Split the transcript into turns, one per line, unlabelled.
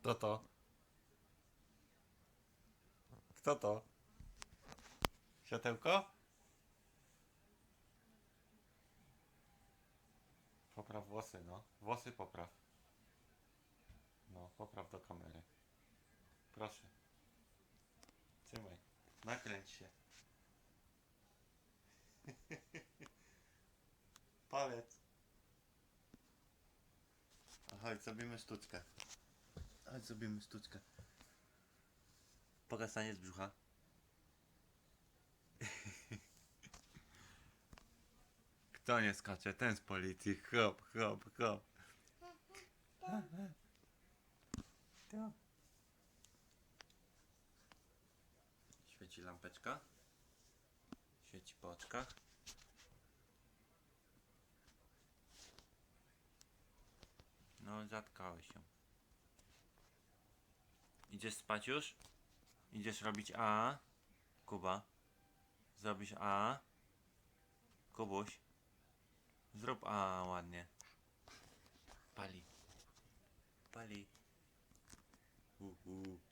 Kto to? Kto to? Światełko? Popraw włosy, no. Włosy popraw. No, popraw do kamery. Proszę. Trzymaj. Nakręć się. Palec. A Chodź, zrobimy sztuczkę. Chodź, zrobimy sztuczkę. Pokaż taniec brzucha. Kto nie skacze? Ten z policji. Hop, hop, hop. Świeci lampeczka. Świeci po oczkach. No, zatkałeś się. Idziesz spać już? Idziesz robić A? Kuba. Zrobisz A? Kubuś. Zrób A ładnie. Pali. Pali. Uh, uh.